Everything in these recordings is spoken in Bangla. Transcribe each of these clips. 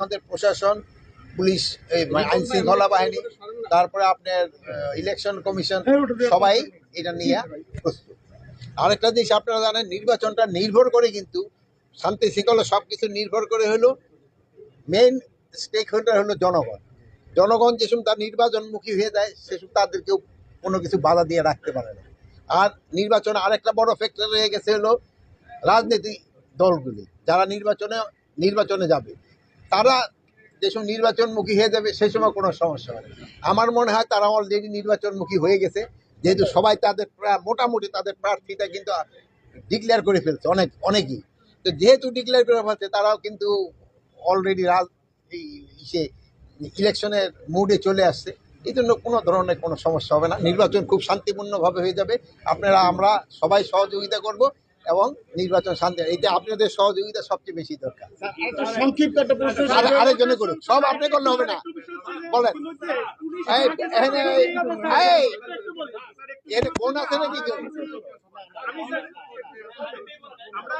আমাদের প্রশাসন, পুলিশ, এই আইন শৃঙ্খলা বাহিনী, তারপরে আপনার ইলেকশন কমিশন সবাই এটা নিয়ে প্রস্তুত। আরেকটা জিনিস আপনারা জানেন, নির্বাচনটা নির্ভর করে কিন্তু, শান্তি শৃঙ্খলা সব কিছু নির্ভর করে হলো মেইন স্টেক হোল্ডার হলো জনগণ। জনগণ যেসব তার নির্বাচনমুখী হয়ে যায়, সেসব তাদেরকেও কোনো কিছু বাধা দিয়ে রাখতে পারে না। আর নির্বাচন আরেকটা বড় ফ্যাক্টর হয়ে গেছে হলো, রাজনীতি দলগুলি, যারা নির্বাচনে নির্বাচনে যাবে। তারা যেসব নির্বাচনমুখী হয়ে যাবে সে সময় কোনো সমস্যা হবে। আমার মনে হয় তারা অলরেডি নির্বাচনমুখী হয়ে গেছে। যেহেতু সবাই তাদের মোটামুটি তাদের প্রার্থীটা কিন্তু ডিক্লেয়ার করে ফেলছে অনেক, অনেকেই। তো যেহেতু ডিক্লেয়ার করে ফেলছে, তারাও কিন্তু অলরেডি রাজ, এই ইসে ইলেকশনের মুডে চলে আসছে। এই জন্য কোনো ধরনের কোনো সমস্যা হবে না। নির্বাচন খুব শান্তিপূর্ণভাবে হয়ে যাবে। আপনারা, আমরা সবাই সহযোগিতা করব। এবং নির্বাচন শান্তি। এটা আপনাদের সহযোগিতা সবচেয়ে বেশি দরকার। সংক্ষিপ্ত একটা প্রশ্ন আরেকজনে করুন সব আপনি করলে হবে না। বলেন। এখানে ফোন আছে নাকি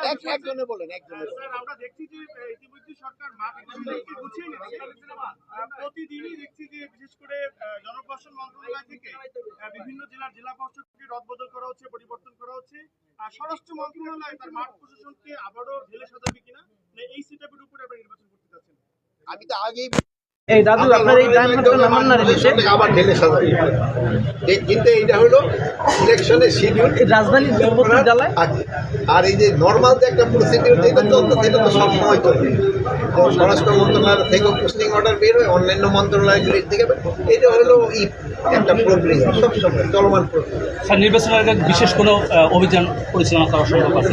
একজনে বলেন একজনে বলেন। স্যার, আমরা দেখছি যে ইতিমধ্যে সরকার গুছিয়ে। প্রতিদিনই দেখছি যে বিশেষ করে জনপ্রশাসন মন্ত্রণালয় থেকে বিভিন্ন জেলার জেলা প্রশাসককে রদবদল করা হচ্ছে পরিবর্তন করা হচ্ছে আর স্বরাষ্ট্র মন্ত্রণালয় তার মাঠ প্রশাসনকে আবারও ঢেলে সাজাবে কিনা না এই সেটআপের উপরে আপনি নির্বাচন করতে চাচ্ছেন আমি তো আগেই এই দাদু আপনার এই নামান না আবার ঢেলে কিন্তু এইটা হলো ইলেকশনের শিডিউল রাজধানীর জেলায় আর এই যে নর্মাল যে একটা প্রসিডিউর এটা তো এটা তো সবসময় চলবে তো স্বরাষ্ট্র মন্ত্রণালয় থেকে পোস্টিং অর্ডার বের হয় অন্যান্য মন্ত্রণালয়গুলির থেকে এটা হলো। ই একটা প্রক্রিয়া সবসময় চলমান প্রক্রিয়া স্যার নির্বাচনের আগে বিশেষ কোনো অভিযান পরিচালনা করা সম্ভব আছে?